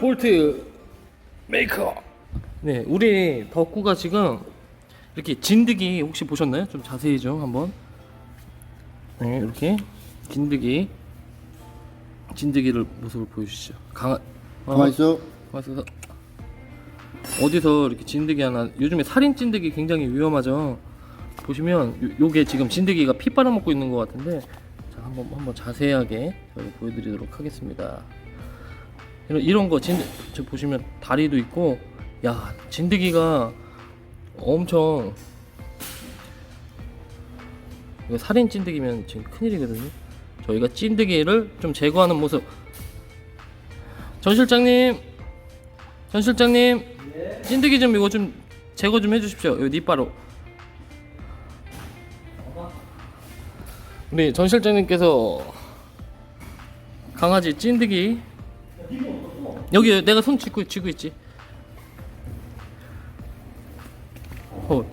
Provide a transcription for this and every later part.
볼트 메이커. 네, 우리 덕구가 지금 이렇게 진드기 혹시 보셨나요? 좀 자세히 좀 한번. 네, 이렇게 진드기 진드기를 모습을 보여주시죠. 강한 어, 가만 있어. 가만 있어. 어디서 이렇게 진드기 하나 요즘에 살인 진드기 굉장히 위험하죠. 보시면 요, 요게 지금 진드기가 피 빨아먹고 있는 것 같은데 자 한번 한번 자세하게 보여드리도록 하겠습니다. 이런 이런 거 진, 저 보시면 다리도 있고 야 진드기가 엄청 이거 살인 찐득이면 지금 큰일이거든요. 저희가 찐득이를 좀 제거하는 모습. 전 실장님, 전 실장님, 찐득이 좀 이거 좀 제거 좀 해주십시오. 이 니빠로. 우리 전 실장님께서 강아지 찐득이 여기 내가 손 쥐고 쥐고 있지. 어.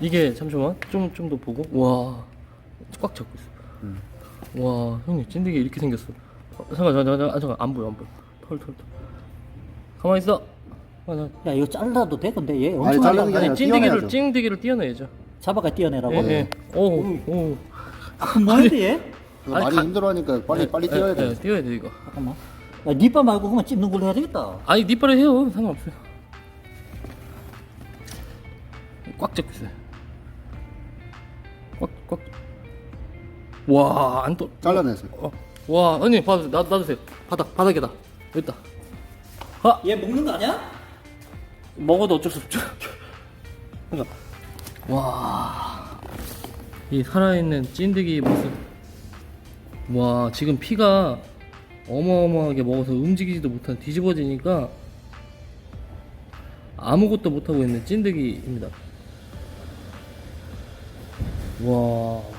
이게 잠시만 좀 좀 더 보고 와 꽉 잡고 있어. 와 형님 찐득이 이렇게 생겼어. 어, 잠깐 잠깐 잠깐 아, 잠깐 안 보여 안 보여. 털 털 털. 가만 있어. 아, 나- 야 이거 잘라도 돼 근데 얘 아니, 엄청 잘라는 하냐 게 아니라 아니 찐득이를 띄어내야죠. 찐득이를 띄어내야죠. 잡아가 띄어내라고 예 네. 예. 오 오. 아, 뭐인데 얘? 그거 아니, 많이 가- 힘들어하니까 빨리 빨리 뛰어야 예, 돼. 예, 띄어야 돼 이거. 잠깐만 야 니빠 말고 그만 찝는 걸로 해야 되겠다 아니 니빨에 해요 상관없어요. 꽉 잡고 있어요. 꽉 꽉. 와안 또. 잘라내세요. 어, 와, 언니 받으세요. 나, 놔두세요. 바닥, 바닥에다. 여기 있다. 아, 얘 먹는 거 아니야? 먹어도 어쩔 수 없죠. 와, 이 살아있는 찐득이 모습. 와, 지금 피가 어마어마하게 먹어서 움직이지도 못한 뒤집어지니까 아무것도 못하고 있는 찐득이입니다. 와.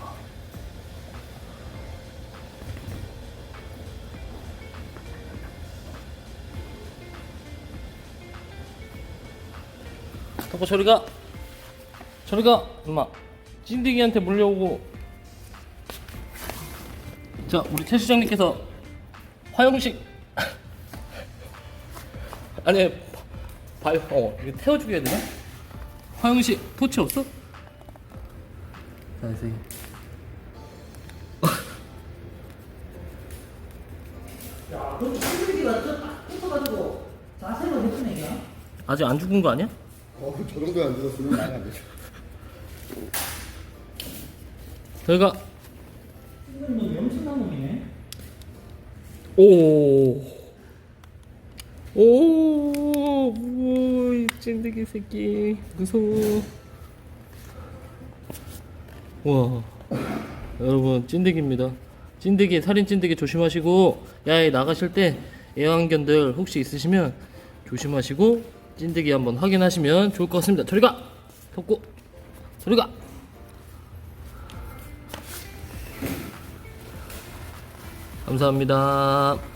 덕구 저리 가. 저리 가. 엄마. 찐득이한테 물려오고. 자, 우리 최 수장님께서 화영식. 아니, 봐요. 어, 이거 태워주게 해야 되나? 화영식 토치 없어? 자, 선생님. 야너 찌르기가 저딱 붙어가지고 자세가 됐던 애야 아직 안 죽은 거 아니야? 어, 저 정도에 안 들었으면 말이 안 되죠. 저희가 이건 뭐 엄청난 놈이네 오. 오, 오, 이 찐득이 새끼 무서워. 와, 여러분 찐득입니다. 찐득이 살인 찐득이 조심하시고 야외 나가실 때 애완견들 혹시 있으시면 조심하시고 찐득이 한번 확인하시면 좋을 것 같습니다. 저리 가, 덮고 저리 가. 감사합니다.